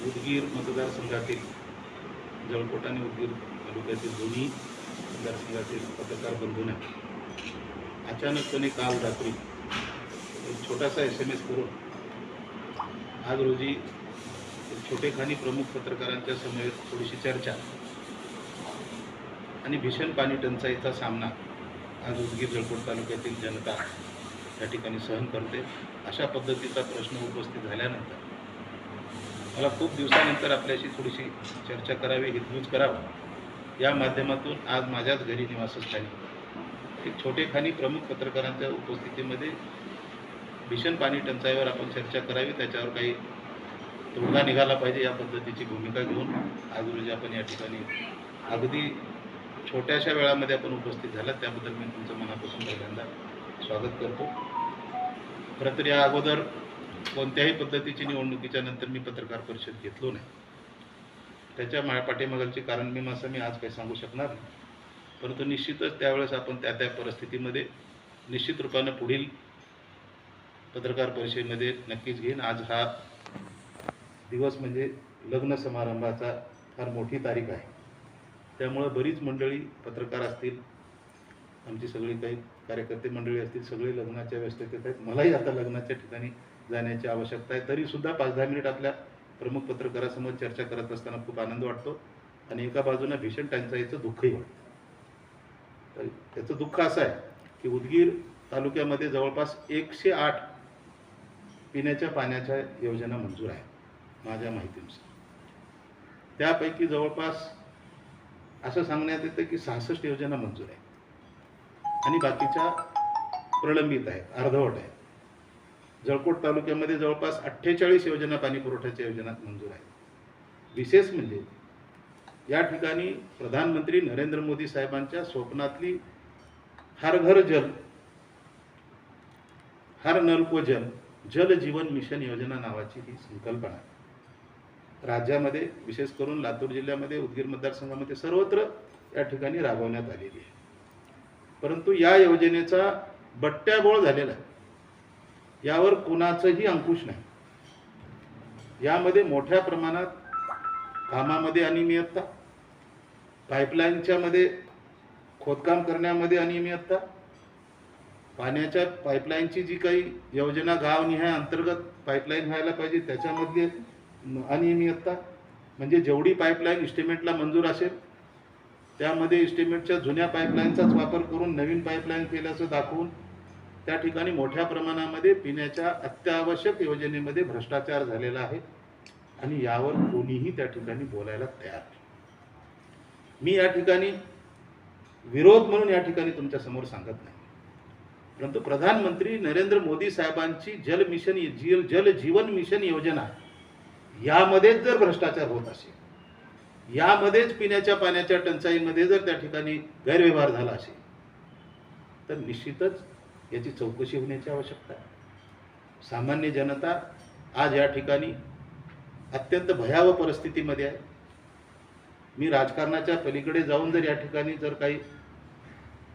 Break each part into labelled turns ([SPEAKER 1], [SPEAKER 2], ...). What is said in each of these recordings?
[SPEAKER 1] उदगीर मतदारसंघातील जळकोट आणि उदगीर तालुक्यातील दोन्ही मतदारसंघातील पत्रकार बंधूंना अचानकपणे काल रात्री एक छोटासा एस एम एस करून आज रोजी छोटेखानी प्रमुख पत्रकारांच्या समवेत थोडीशी चर्चा आणि भीषण पाणी टंचाईचा सामना आज उदगीर जळकोट तालुक्यातील जनता या ठिकाणी सहन करते अशा पद्धतीचा प्रश्न उपस्थित झाल्यानंतर मला खूप दिवसानंतर आपल्याशी थोडीशी चर्चा करावी हितगुज करावं. या माध्यमातून आज माझ्याच घरी निवासस्थानी. एक छोटेखानी प्रमुख पत्रकारांच्या उपस्थितीमध्ये भीषण पाणी टंचाईवर आपण चर्चा करावी त्याच्यावर काही तोडगा निघाला पाहिजे या पद्धतीची भूमिका घेऊन आज रोजी आपण या ठिकाणी अगदी छोट्याशा वेळामध्ये आपण उपस्थित झालात. त्याबद्दल मी तुमचं मनापासून पहिल्यांदा स्वागत करतो. खरं तर या अगोदर कोणत्याही पद्धतीची निवडणुकीच्या नंतर मी पत्रकार परिषद घेतलो नाही. त्याच्या माझ्या पाठीमागलचे कारण मी असं मी आज काही सांगू शकणार नाही. परंतु निश्चितच त्यावेळेस आपण त्या त्या परिस्थितीमध्ये निश्चित रूपानं पुढील पत्रकार परिषदेमध्ये नक्कीच घेईन. आज हा दिवस म्हणजे लग्न समारंभाचा फार मोठी तारीख आहे. त्यामुळं बरीच मंडळी पत्रकार असतील आमची सगळी काही कार्यकर्ते मंडळी असतील सगळे लग्नाच्या व्यस्ततेत आहेत. मलाही आता लग्नाच्या ठिकाणी जाण्याची आवश्यकता आहे. तरीसुद्धा पाच दहा मिनिट आपल्या प्रमुख पत्रकारासमोर चर्चा करत असताना खूप आनंद वाटतो आणि एका बाजूनं भीषण टंचाईचं दुःखही वाटतं. तर त्याचं दुःख असं आहे की उदगीर तालुक्यामध्ये जवळपास एकशे आठ पिण्याच्या पाण्याच्या योजना मंजूर आहेत माझ्या माहितीनुसार. त्यापैकी जवळपास असं सांगण्यात येतं की सहासष्ट योजना मंजूर आहेत. आणि बाकीच्या प्रलंबित आहेत अर्धवट आहेत. जळकोट तालुक्यामध्ये जवळपास अठ्ठेचाळीस योजना पाणी पुरवठ्याच्या योजना मंजूर आहेत. विशेष म्हणजे या ठिकाणी प्रधानमंत्री नरेंद्र मोदी साहेबांच्या स्वप्नातली हर घर जल हर नल को जल जल जीवन मिशन योजना नावाची ही संकल्पना आहे. राज्यामध्ये विशेष करून लातूर जिल्ह्यामध्ये उदगीर मतदारसंघामध्ये सर्वत्र या ठिकाणी राबवण्यात आलेली आहे. परंतु या योजनेचा बट्ट्याबोळ झालेला आहे. यावर कुणाचंही अंकुश नाही. यामध्ये मोठ्या प्रमाणात कामामध्ये अनियमितता पाईपलाईनच्या मध्ये खोदकाम करण्यामध्ये अनियमितता पाण्याच्या पाईपलाईनची जी काही योजना गावनिहाय अंतर्गत पाईपलाईन व्हायला पाहिजे त्याच्यामधली अनियमितता म्हणजे जेवढी पाईपलाईन इस्टिमेटला मंजूर असेल त्यामध्ये इस्टिमेटच्या जुन्या पाईपलाईनचाच वापर करून नवीन पाईपलाईन केल्याचं दाखवून त्या ठिकाणी मोठ्या प्रमाणामध्ये पिण्याच्या अत्यावश्यक योजनेमध्ये भ्रष्टाचार झालेला आहे. आणि यावर कोणीही त्या ठिकाणी बोलायला तयार नाही. मी या ठिकाणी विरोध म्हणून या ठिकाणी तुमच्यासमोर सांगत नाही. परंतु प्रधानमंत्री नरेंद्र मोदी साहेबांची जल मिशन जल जल जीवन मिशन योजना यामध्येच जर भ्रष्टाचार होत असेल यामध्येच पिण्याच्या पाण्याच्या टंचाईमध्ये जर त्या ठिकाणी गैरव्यवहार झाला असेल तर निश्चितच याची चौकशी होण्याची आवश्यकता आहे. सामान्य जनता आज या ठिकाणी अत्यंत भयावह परिस्थितीमध्ये आहे. मी राजकारणाच्या पलीकडे जाऊन जर या ठिकाणी जर काही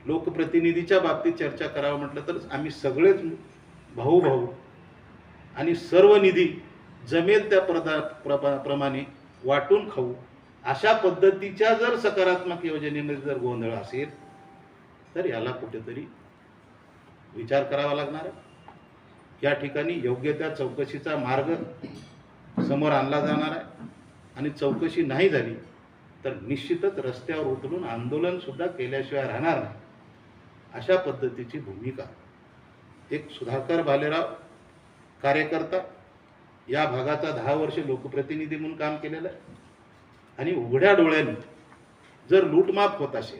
[SPEAKER 1] लोकप्रतिनिधीच्या बाबतीत चर्चा करावं म्हटलं तर आम्ही सगळेच भाऊ भाऊ आणि सर्व निधी जमेल त्या प्रदा प्रमा प्रमाणे वाटून खाऊ अशा पद्धतीच्या जर सकारात्मक योजनेमध्ये जर गोंधळ असेल तर याला कुठेतरी विचार करावा लागणार आहे. या ठिकाणी योग्य त्या चौकशीचा मार्ग समोर आणला जाणार आहे. आणि चौकशी नाही झाली तर निश्चितच रस्त्यावर उतरून आंदोलनसुद्धा केल्याशिवाय राहणार नाही. अशा पद्धतीची भूमिका. एक सुधाकर भालेराव कार्यकर्ता या भागाचा दहा वर्ष लोकप्रतिनिधी म्हणून काम केलेलं आहे. आणि उघड्या डोळ्यांनी जर लूटमाप होत असेल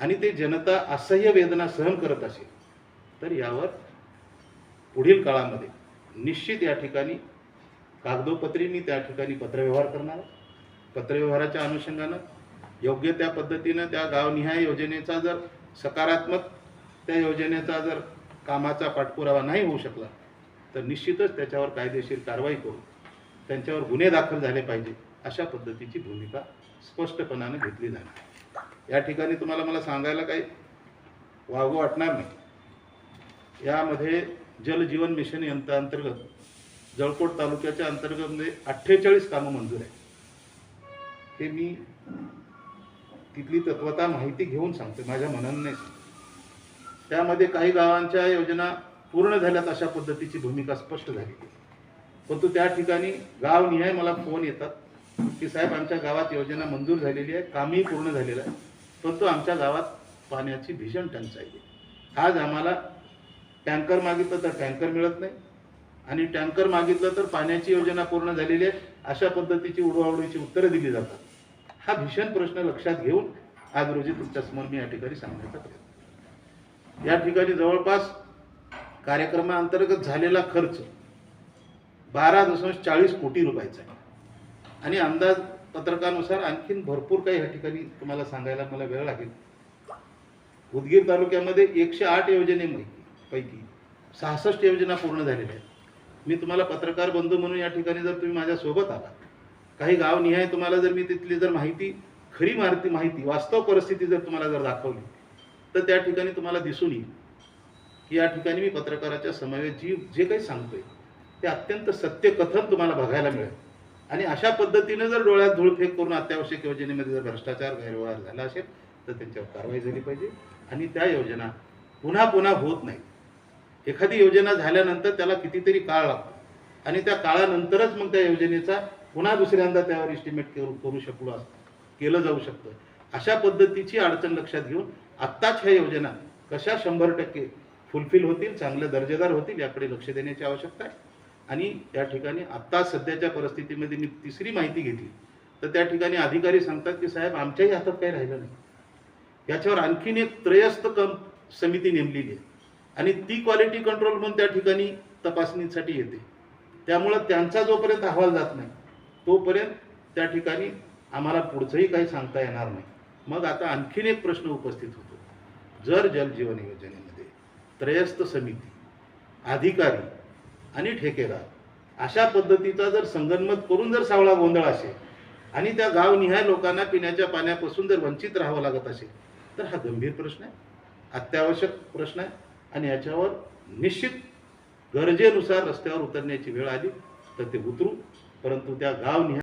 [SPEAKER 1] आणि ते जनता असह्य वेदना सहन करत असेल तर यावर पुढील काळामध्ये निश्चित या ठिकाणी कागदोपत्री मी त्या ठिकाणी पत्रव्यवहार करणार पत्रव्यवहाराच्या अनुषंगानं योग्य त्या पद्धतीनं त्या गावनिहाय योजनेचा जर सकारात्मक त्या योजनेचा जर कामाचा पाठपुरावा नाही होऊ शकला तर निश्चितच त्याच्यावर कायदेशीर कारवाई करून त्यांच्यावर गुन्हे दाखल झाले पाहिजे अशा पद्धतीची भूमिका स्पष्टपणाने घेतली जाणार या ठिकाणी तुम्हाला मला सांगायला काही वागू वाटणार नाही. यामध्ये जल जीवन मिशन यंत्र अंतर्गत जळकोट तालुक्याच्या अंतर्गतमध्ये अठ्ठेचाळीस कामं मंजूर आहे हे मी तिथली तत्वता माहिती घेऊन सांगते माझ्या मनाने त्यामध्ये काही गावांच्या योजना पूर्ण झाल्यात अशा पद्धतीची भूमिका स्पष्ट झाली. परंतु त्या ठिकाणी गावनिहाय मला फोन येतात की साहेब आमच्या गावात योजना मंजूर झालेली आहे कामही पूर्ण झालेलं आहे परंतु आमच्या गावात पाण्याची भीषण टंचाई आहे. आज आम्हाला टँकर मागितलं तर टँकर मिळत नाही. आणि टँकर मागितलं तर पाण्याची योजना पूर्ण झालेली आहे. अशा पद्धतीची उडवाउडीची उत्तरं दिली जातात. हा भीषण प्रश्न लक्षात घेऊन आज रोजी तुमच्यासमोर मी या ठिकाणी सांगण्याचा प्रयत्न या ठिकाणी जवळपास कार्यक्रमाअंतर्गत झालेला खर्च बारा दशांश चाळीस कोटी रुपयाचा आहे. आणि अंदाज पत्रकानुसार आणखीन भरपूर काही या ठिकाणी तुम्हाला सांगायला मला वेळ लागेल. उदगीर तालुक्यामध्ये एकशे आठ योजनेमध्ये पैकी सहासष्ट योजना पूर्ण झालेल्या आहेत. मी तुम्हाला पत्रकार बंधू म्हणून या ठिकाणी जर तुम्ही माझ्यासोबत आला काही गावनिहाय तुम्हाला जर मी तिथली जर माहिती खरी माहिती माहिती वास्तव परिस्थिती जर तुम्हाला जर दाखवली तर त्या ठिकाणी तुम्हाला दिसून येईल की या ठिकाणी मी पत्रकाराच्या समवेत जी जे काही सांगतोय ते अत्यंत सत्य कथन तुम्हाला बघायला मिळेल. आणि अशा पद्धतीने जर डोळ्यात धूळफेक करून अत्यावश्यक योजनेमध्ये जर भ्रष्टाचार गैरव्यवहार झाला असेल तर त्यांच्यावर कारवाई झाली पाहिजे. आणि त्या योजना पुन्हा पुन्हा होत नाहीत. एखादी योजना झाल्यानंतर त्याला कितीतरी काळ लागतो. आणि त्या काळानंतरच मग त्या योजनेचा पुन्हा दुसऱ्यांदा त्यावर इस्टिमेट करू करू शकलो असतं. केलं जाऊ शकतं. अशा पद्धतीची अडचण लक्षात घेऊन आत्ताच ह्या योजना कशा शंभर टक्के फुलफिल होतील चांगले दर्जेदार होतील याकडे लक्ष देण्याची आवश्यकता आहे. आणि त्या ठिकाणी आत्ता सध्याच्या परिस्थितीमध्ये मी तिसरी माहिती घेतली. तर त्या ठिकाणी अधिकारी सांगतात की साहेब आमच्याही हातात काही राहिलं नाही. याच्यावर आणखीन एक त्रयस्थ कम समिती नेमलेली आहे. आणि ती क्वालिटी कंट्रोल म्हणून त्या ठिकाणी तपासणीसाठी येते. त्यामुळं त्यांचा जोपर्यंत अहवाल जात नाही तोपर्यंत त्या ठिकाणी आम्हाला पुढचंही काही सांगता येणार नाही. मग आता आणखीन एक प्रश्न उपस्थित होतो. जर जलजीवन योजनेमध्ये त्रयस्थ समिती अधिकारी आणि ठेकेदार अशा पद्धतीचा जर संगनमत करून जर सावळा गोंधळ असेल आणि त्या गावनिहाय लोकांना पिण्याच्या पाण्यापासून जर वंचित राहावं लागत असेल तर हा गंभीर प्रश्न आहे अत्यावश्यक प्रश्न आहे. आणि याच्यावर निश्चित गरजेनुसार रस्त्यावर उतरण्याची वेळ आली तर ते उतरू परंतु त्या गावनिहाय